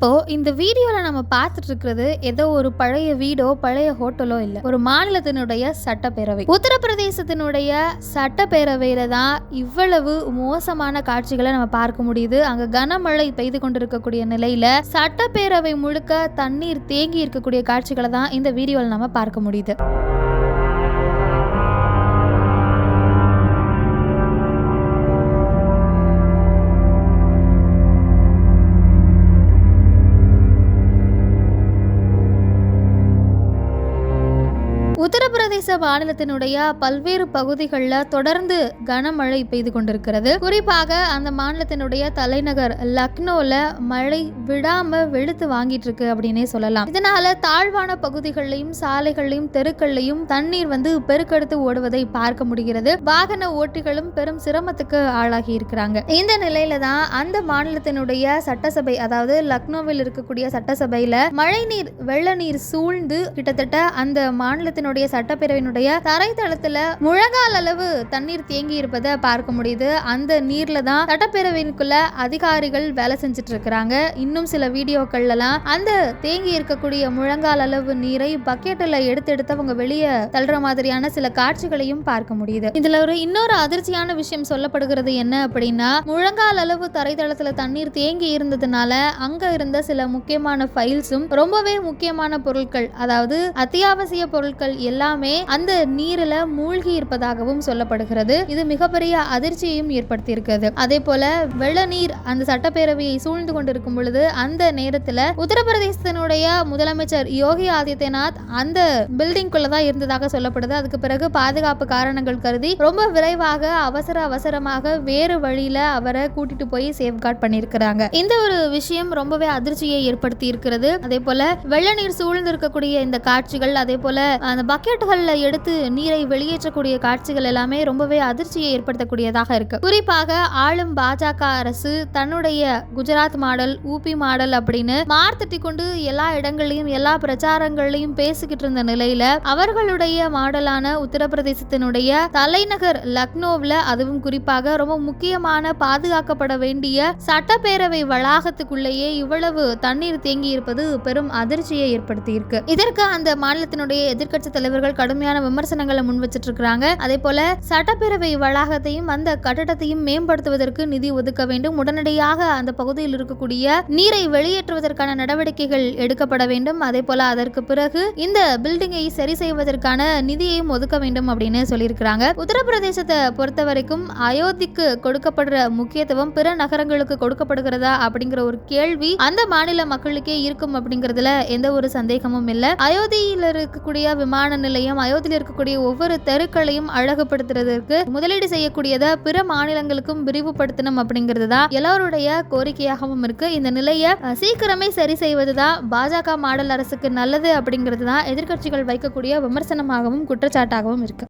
இப்போது இந்த வீடியோவில் நம்ம பார்த்துட்டு இருக்கிறது ஏதோ ஒரு பழைய வீடோ பழைய ஹோட்டலோ இல்லை. ஒரு மாநிலத்தினுடைய சட்டப்பேரவை. உத்தரப்பிரதேசத்தினுடைய சட்டப்பேரவையில தான் இவ்வளவு மோசமான காட்சிகளை நம்ம பார்க்க முடியுது. அங்க கனமழை பெய்து கொண்டிருக்கக்கூடிய நிலையில சட்டப்பேரவை முழுக்க தண்ணீர் தேங்கி இருக்கக்கூடிய காட்சிகளை தான் இந்த வீடியோவில் நம்ம பார்க்க முடியுது. உத்தரப்பிரதேச மாநிலத்தினுடைய பல்வேறு பகுதிகளில் தொடர்ந்து கனமழை பெய்து கொண்டிருக்கிறது. குறிப்பாக அந்த மாநிலத்தினுடைய தலைநகர் லக்னோல மழை விடாம வெளுத்து வாங்கிட்டு இருக்கு அப்படின்னே சொல்லலாம். இதனால தாழ்வான பகுதிகளையும் சாலைகள்லையும் தெருக்கள்லையும் தண்ணீர் வந்து பெருக்கெடுத்து ஓடுவதை பார்க்க முடிகிறது. வாகன ஓட்டிகளும் பெரும் சிரமத்துக்கு ஆளாகி இருக்கிறாங்க. இந்த நிலையில தான் அந்த மாநிலத்தினுடைய சட்டசபை அதாவது லக்னோவில் இருக்கக்கூடிய சட்டசபையில மழைநீர் வெள்ள நீர் சூழ்ந்து கிட்டத்தட்ட அந்த மாநிலத்தினுடைய சட்டப்பேரவையினுடைய தரைத்தளத்துல முழங்கால் அளவு தண்ணீர் தேங்கி இருப்பதை பார்க்க முடியுது. அந்த நீர்ல தான் சட்டப்பேரவைக்குள்ள அதிகாரிகள் வேலை செஞ்சுட்டு இருக்கிறாங்க. இன்னும் சில வீடியோக்கள்லாம் அந்த தேங்கி இருக்கக்கூடிய முழங்கால் அளவு நீரை பக்கெட்டில் எடுத்து எடுத்து அவங்க வெளியே தள்ளுற மாதிரியான சில காட்சிகளையும் பார்க்க முடியுது. இதுல ஒரு இன்னொரு அதிர்ச்சியான விஷயம் சொல்லப்படுகிறது என்ன அப்படின்னா முழங்கால் அளவு தரைத்தளத்துல தண்ணீர் தேங்கி இருந்ததுனால அங்க இருந்த சில முக்கியமான ஃபைல்ஸும் ரொம்பவே முக்கியமான பொருட்கள் அதாவது அத்தியாவசிய பொருட்கள் எல்லாமே அந்த நீரில் மூழ்கி இருப்பதாகவும் சொல்லப்படுகிறது. இது மிகப்பெரிய அதிர்ச்சியையும் ஏற்படுத்தி இருக்கிறது அதே போல வெள்ள நீர் அந்த சட்டப்பேரவையை சூழ்ந்து கொண்டிருக்கும் பொழுது அந்த நேரத்தில் உத்தரப்பிரதேசத்தினுடைய முதலமைச்சர் யோகி ஆதித்யநாத் அந்த பில்டிங்குள்ள தான் இருந்ததாக சொல்லப்படுது. அதுக்கு பிறகு பாதுகாப்பு காரணங்கள் கருதி ரொம்ப விரைவாக அவசர அவசரமாக வேறு வழியில அவரை கூட்டிட்டு போய் சேஃப்கார்ட் பண்ணியிருக்கிறாங்க. இந்த ஒரு விஷயம் ரொம்பவே அதிர்ச்சியை ஏற்படுத்தி இருக்கிறது அதே போல வெள்ள நீர் சூழ்ந்து இருக்கக்கூடிய இந்த காட்சிகள் அதே போல அந்த பக்கெட்டுகள் பக்கெட்டுகள்ல எடுத்து நீரை வெளியேற்றக்கூடிய காட்சிகள் எல்லாமே ரொம்பவே அதிர்ச்சியை ஏற்படுத்தக்கூடியதாக இருக்கு. குறிப்பாக ஆளும் பாஜக அரசு தன்னுடைய குஜராத் மாடல் ஊபி மாடல் அப்படின்னு மார்த்தட்டி கொண்டு எல்லா இடங்களையும் எல்லா பிரச்சாரங்களையும் பேசிக்கிட்டு இருந்த நிலையில அவர்களுடைய மாடலான உத்தரப்பிரதேசத்தினுடைய தலைநகர் லக்னோவில் அதுவும் குறிப்பாக ரொம்ப முக்கியமான பாதுகாக்கப்பட வேண்டிய சட்டப்பேரவை வளாகத்துக்குள்ளேயே இவ்வளவு தண்ணீர் தேங்கி இருப்பது பெரும் அதிர்ச்சியை ஏற்படுத்தியிருக்கு. இதற்கு அந்த மாநிலத்தினுடைய எதிர்க்கட்சி தலைவர்கள் கடுமையான விமர்சனங்களை முன் வச்சிட்டு இருக்காங்க அதே போல சட்டப்பேரவை வளாகத்தையும் அந்த கட்டடத்தையும் மேம்படுத்துவதற்கு நிதி ஒதுக்க வேண்டும். உடனடியாக அந்த பகுதியில் இருக்கக்கூடிய நீரை வெளியேற்றுவதற்கான நடவடிக்கைகள் எடுக்கப்பட வேண்டும். அதே போல அதற்கு பிறகு இந்த பில்டிங்கை சரி செய்வதற்கான நிதியையும் ஒதுக்க வேண்டும் அப்படின்னு சொல்லியிருக்கிறாங்க. உத்தரப்பிரதேசத்தை பொறுத்த வரைக்கும் அயோத்திக்கு கொடுக்கப்படுற முக்கியத்துவம் பிற நகரங்களுக்கு கொடுக்கப்படுகிறதா அப்படிங்கிற ஒரு கேள்வி அந்த மாநில மக்களுக்கே இருக்கும் அப்படிங்கிறதுல எந்த ஒரு சந்தேகமும் இல்லை. அயோத்தியில் இருக்கக்கூடிய விமான நிலையம் அயோத்தியில் இருக்கக்கூடிய ஒவ்வொரு தெருக்களையும் அழகுபடுத்துறதற்கு முதலீடு செய்யக்கூடியதை பிற மாநிலங்களுக்கும் விரிவுபடுத்தணும் அப்படிங்கிறது தான் எல்லாருடைய கோரிக்கையாகவும் இருக்கு. இந்த நிலையை சீக்கிரமே சரி செய்வதுதான் பாஜக மாடல் அரசுக்கு நல்லது அப்படிங்கிறது தான் எதிர்க்கட்சிகள் வைக்கக்கூடிய விமர்சனமாகவும் குற்றச்சாட்டாகவும் இருக்கு.